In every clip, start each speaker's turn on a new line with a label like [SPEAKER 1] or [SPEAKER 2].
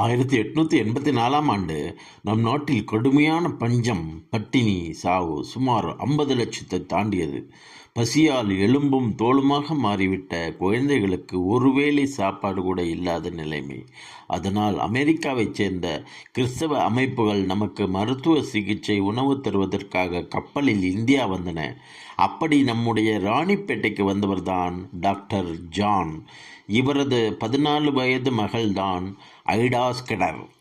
[SPEAKER 1] ஆயிரத்தி எட்நூற்றி எண்பத்தி நாலாம் ஆண்டு நம் நாட்டில் கடுமையான பஞ்சம் பட்டினி சாவு சுமார் ஐம்பது லட்சத்தை தாண்டியது. பசியால் எலும்பும் தோளுமாக மாறிவிட்ட குழந்தைகளுக்கு ஒருவேளை சாப்பாடு கூட இல்லாத நிலைமை. அதனால் அமெரிக்காவைச் சேர்ந்த கிறிஸ்தவ அமைப்புகள் நமக்கு மருத்துவ சிகிச்சை உணவு தருவதற்காக கப்பலில் இந்தியா வந்தன. அப்படி நம்முடைய ராணிப்பேட்டைக்கு வந்தவர்தான் டாக்டர் ஜான். இவரது பதினாலு வயது மகள்தான் ஐடா ஸ்கெடர்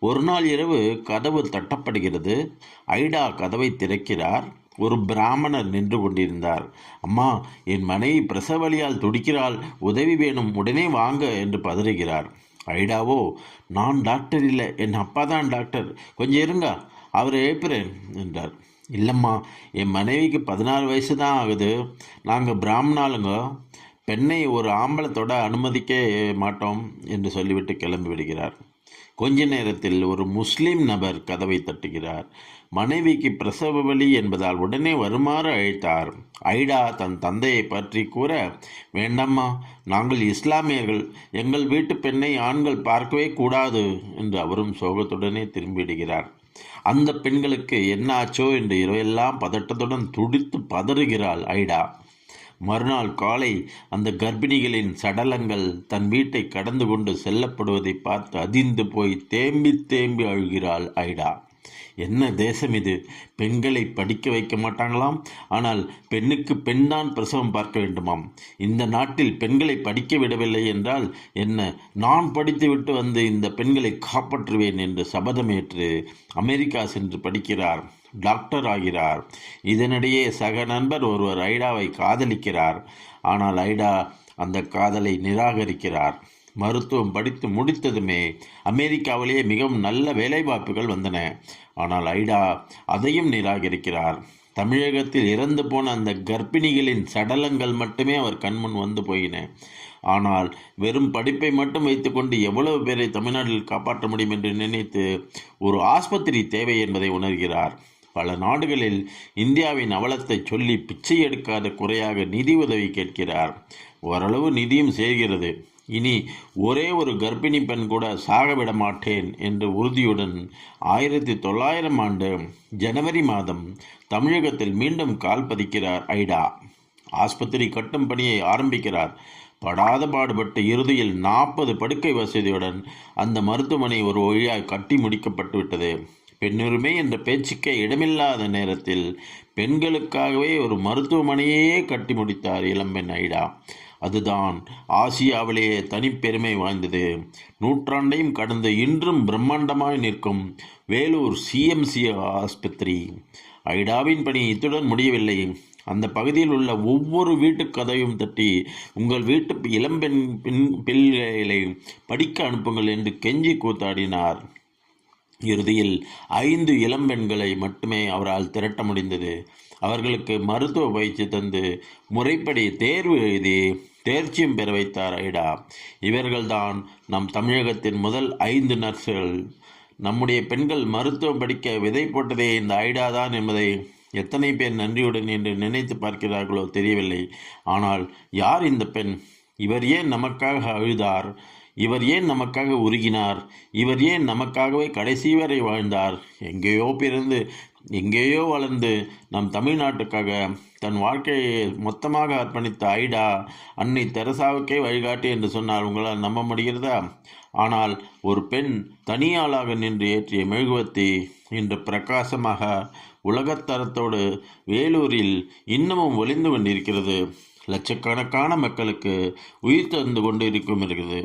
[SPEAKER 1] ஒரு நாள் இரவு கதவு தட்டப்படுகிறது. ஐடா கதவை திறக்கிறார். ஒரு பிராமணர் நின்று கொண்டிருந்தார். அம்மா என் மனைவி பிரசவலியால் துடிக்கிறாள். உதவி வேணும். உடனே வாங்க என்று பதறுகிறார். ஐடாவோ நான் டாக்டர் இல்லை. என் அப்பா தான் டாக்டர். கொஞ்சம் இருங்க. அவரை எழுப்புறேன் என்றார். இல்லைம்மா என் மனைவிக்கு பதினாறு வயசு தான் ஆகுது. நாங்கள் பிராமணாளுங்க. பெண்ணை ஒரு ஆம்பளத்தோட அனுமதிக்க மாட்டோம் என்று சொல்லிவிட்டு கிளம்பி விடுகிறார். கொஞ்ச நேரத்தில் ஒரு முஸ்லீம் நபர் கதவை தட்டுகிறார். மனைவிக்கு பிரசவ வலி என்பதால் உடனே வருமாறு அழைத்தார். ஐடா தன் தந்தையை பற்றி கூற வேண்டாம்மா நாங்கள் இஸ்லாமியர்கள். எங்கள் வீட்டு பெண்ணை ஆண்கள் பார்க்கவே கூடாது என்று அவரும் சோகத்துடனே திரும்பிவிடுகிறார் அந்த பெண்களுக்கு என்ன ஆச்சோ என்று இரவெல்லாம் பதட்டத்துடன் துடித்து பதறுகிறாள் ஐடா. மறுநாள் காலை அந்த கர்ப்பிணிகளின் சடலங்கள் தன் வீட்டை கடந்து கொண்டு செல்லப்படுவதை பார்த்து அதிர்ந்து போய் தேம்பி தேம்பி அழுகிறாள் ஐடா. என்ன தேசம் இது? பெண்களை படிக்க வைக்க மாட்டாங்களாம்? ஆனால் பெண்ணுக்கு பெண்தான் பிரசவம் பார்க்க வேண்டுமாம். இந்த நாட்டில் பெண்களை படிக்க விடவில்லை என்றால் என்ன? நான் படித்துவிட்டு வந்து இந்த பெண்களை காப்பாற்றுவேன் என்று சபதமேற்று அமெரிக்கா சென்று படிக்கிறார். டாக்டர் ஆகிறார். இதனிடையே சக நண்பர் ஒருவர் ஐடாவை காதலிக்கிறார். ஆனால் ஐடா அந்த காதலை நிராகரிக்கிறார். மருத்துவம் படித்து முடித்ததுமே அமெரிக்காவிலேயே மிகவும் நல்ல வேலைவாய்ப்புகள் வந்தன. ஆனால் ஐடா அதையும் நிராகரிக்கிறார். தமிழகத்தில் இறந்து போன அந்த கர்ப்பிணிகளின் சடலங்கள் மட்டுமே அவர் கண்முன் வந்து போயின. ஆனால் வெறும் படிப்பை மட்டும் வைத்துக்கொண்டு எவ்வளவு பேரை தமிழ்நாட்டில் காப்பாற்ற முடியும் என்று நினைத்து ஒரு ஆஸ்பத்திரி தேவை என்பதை உணர்கிறார். பல நாடுகளில் இந்தியாவின் அவலத்தை சொல்லி பிச்சை எடுக்காத குறையாக நிதி உதவி கேட்கிறார். ஓரளவு நிதியும் சேர்கிறது. இனி ஒரே ஒரு கர்ப்பிணி பெண் கூட சாகவிட மாட்டேன் என்ற உறுதியுடன் ஆயிரத்தி தொள்ளாயிரம் ஆண்டு ஜனவரி மாதம் தமிழகத்தில் மீண்டும் கால் பதிக்கிறார் ஐடா. ஆஸ்பத்திரி கட்டும் பணியை ஆரம்பிக்கிறார். படாத பாடுபட்டு இறுதியில் நாற்பது படுக்கை வசதியுடன் அந்த மருத்துவமனை ஒரு வழியாய் கட்டி முடிக்கப்பட்டு விட்டது பெண்ணுரிமை என்ற பேச்சுக்கே இடமில்லாத நேரத்தில் பெண்களுக்காகவே ஒரு மருத்துவமனையே கட்டி முடித்தார் இளம்பெண் ஐடா. அதுதான் ஆசியாவிலேயே தனிப்பெருமை வாய்ந்தது. நூற்றாண்டையும் கடந்து இன்றும் பிரம்மாண்டமாய் நிற்கும் வேலூர் சிஎம்சி ஆஸ்பத்திரி. ஐடாவின் பணி இத்துடன் முடியவில்லை. அந்த பகுதியில் உள்ள ஒவ்வொரு வீட்டு கதையும் தட்டி உங்கள் வீட்டு இளம்பெண் பெண் பிள்ளைகளை படிக்க அனுப்புங்கள் என்று கெஞ்சி கூத்தாடினார். இறுதியில் ஐந்து இளம்பெண்களை மட்டுமே அவரால் திரட்ட முடிந்தது. அவர்களுக்கு மருத்துவ பயிற்சி தந்து முறைப்படி தேர்வு எழுதி தேர்ச்சியும் பெற வைத்தார் ஐடா. இவர்கள்தான் நம் தமிழகத்தின் முதல் ஐந்து நர்ஸ்கள். நம்முடைய பெண்கள் மருத்துவம் படிக்க விதை போட்டதே இந்த ஐடா தான் என்பதை எத்தனை பேர் நன்றியுடன் என்று நினைத்து பார்க்கிறார்களோ தெரியவில்லை. ஆனால் யார் இந்த பெண்? இவர் ஏன் நமக்காக அழுதார்? இவர் ஏன் நமக்காக உருகினார்? இவர் ஏன் நமக்காகவே கடைசி வரை வாழ்ந்தார்? எங்கேயோ பிறந்து எங்கேயோ வளர்ந்து நம் தமிழ்நாட்டுக்காக தன் வாழ்க்கையை மொத்தமாக அர்ப்பணித்த ஐடா அன்னை தெரசாவுக்கே வழிகாட்டி என்று சொன்னால் உங்களால் நம்ப முடிகிறதா? ஆனால் ஒரு பெண் தனியாளாக நின்று ஏற்றிய மெழுகுவத்தி இன்று பிரகாசமாக உலகத்தரத்தோடு வேலூரில் இன்னமும் ஒளிந்து கொண்டிருக்கிறது. லட்சக்கணக்கான மக்களுக்கு உயிர் தந்து கொண்டு இருக்கும் இருக்கிறது.